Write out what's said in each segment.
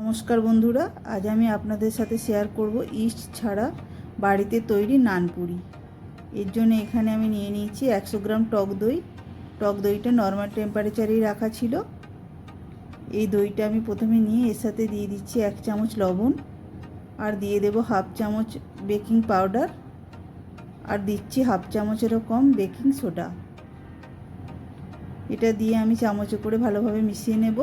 নমস্কার বন্ধুরা, আজ আমি আপনাদের সাথে শেয়ার করব ইস্ট ছাড়া বাড়িতে তৈরি নানপুরি এর জন্য এখানে আমি নিয়ে নিয়েছি একশো গ্রাম টক দই। টক দইটা নর্মাল টেম্পারেচারেই রাখা ছিল। এই দইটা আমি প্রথমে নিয়ে এর সাথে দিয়ে দিচ্ছি এক চামচ লবণ, আর দিয়ে দেব হাফ চামচ বেকিং পাউডার আর দিচ্ছি হাফ চামচেরও কম বেকিং সোডা এটা দিয়ে আমি চামচে করে ভালোভাবে মিশিয়ে নেব।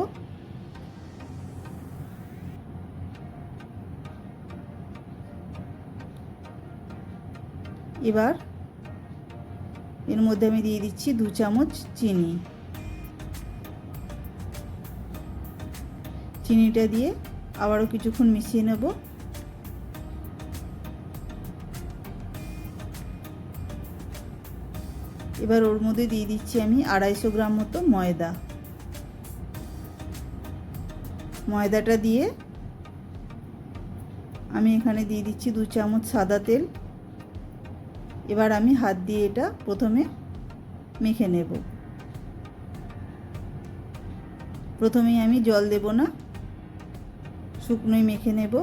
এবার এর মধ্যে আমি দিয়ে দিচ্ছি দু চামচ চিনি। চিনিটা দিয়ে আবারও কিছুক্ষণ মিশিয়ে নেব। এবার ওর মধ্যে দিয়ে দিচ্ছি আমি আড়াইশো গ্রাম মতো ময়দা। ময়দাটা দিয়ে আমি এখানে দিয়ে দিচ্ছি দু চামচ সাদা তেল। এবার আমি হাত দিয়ে এটা প্রথমে মেখে নেব। প্রথমেই আমি জল দেব না, শুকনোই মেখে নেব।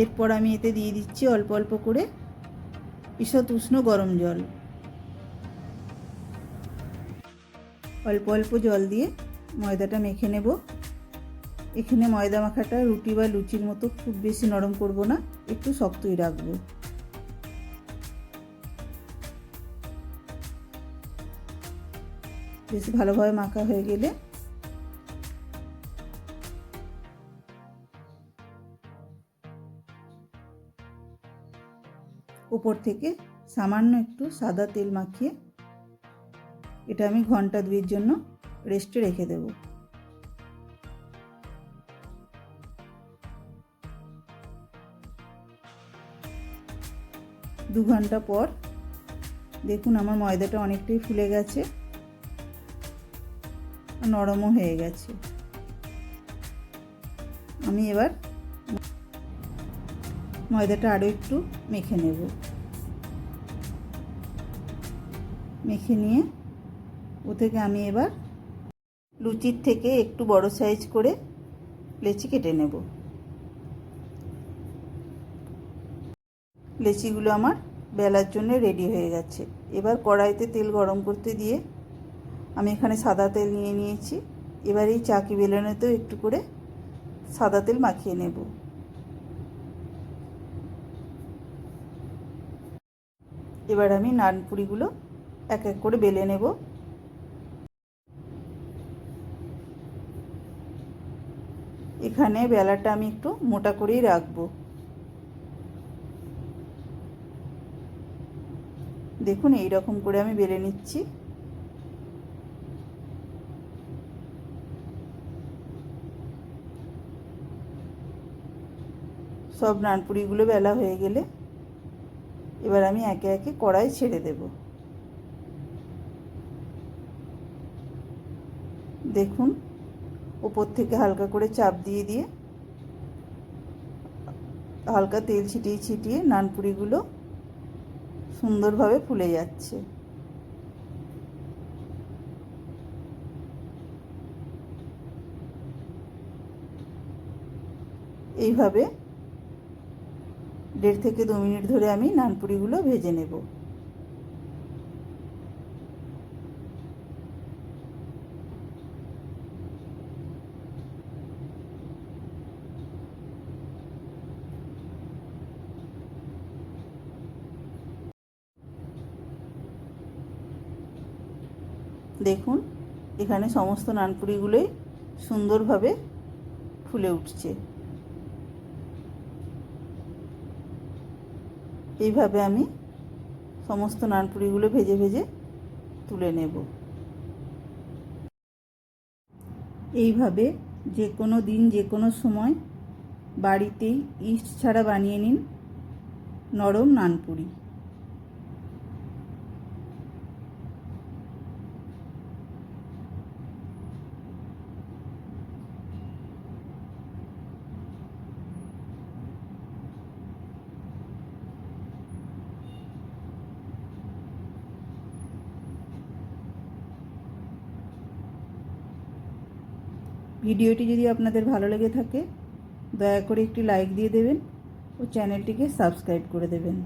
এরপর আমি এতে দিয়ে দিচ্ছি অল্প অল্প করে ঈষৎ উষ্ণ গরম জল। অল্প অল্প জল দিয়ে ময়দাটা মেখে নেব। এখানে ময়দা মাখাটা রুটি বা লুচির মতো খুব বেশি নরম করব না, একটু শক্তই রাখব। বেশ ভালোভাবে মাখা হয়ে গেলে উপর থেকে সামান্য একটু সাদা তেল মাখিয়ে এটা আমি ঘণ্টা দুয়ের জন্য রেস্টে রেখে দেবো। দু ঘণ্টা পর। দেখুন আমার ময়দাটা অনেকটাই ফুলে গেছে। নরমও হয়ে গেছে। আমি এবার ময়দাটা আরও একটু মেখে নেব। মেখে নিয়ে ও থেকে আমি এবার লুচির থেকে একটু বড় সাইজ করে লেচি কেটে নেব। লেচিগুলো আমার বেলার জন্য রেডি হয়ে গেছে। এবার কড়াইতে তেল গরম করতে দিয়ে আমি এখানে সাদা তেল নিয়ে নিয়েছি। এবার এই চাকি বেলনেতেও একটু করে সাদা তেল মাখিয়ে নেব। এবার আমি নানপুরিগুলো এক এক করে বেলে নেব। এখানে বেলাটা আমি একটু মোটা করেই রাখব। দেখুন এই রকম করে আমি বেলে নিচ্ছি। সব নানপুরিগুলো বেলা হয়ে গেলে এবার আমি একে একে কড়াই ছেড়ে দেব। দেখুন, ওপর থেকে হালকা করে চাপ দিয়ে দিয়ে হালকা তেল ছিটিয়ে ছিটিয়ে নানপুরিগুলো সুন্দরভাবে ফুলে যাচ্ছে। এইভাবে দেড় থেকে দু মিনিট ধরে আমি নানপুরিগুলো ভেজে নেব। দেখুন, এখানে সমস্ত নানপুরিগুলোই সুন্দরভাবে ফুলে উঠছে। এইভাবে আমি সমস্ত নানপুরিগুলো ভেজে ভেজে তুলে নেব। এইভাবে যে কোনো দিন যে কোনো সময় বাড়িতেই ইস্ট ছাড়া বানিয়ে নিন নরম নানপুরি। ভিডিওটি যদি আপনাদের ভালো লেগে থাকে, দয়া করে একটি লাইক দিয়ে দেবেন ও চ্যানেলটিকে সাবস্ক্রাইব করে দেবেন।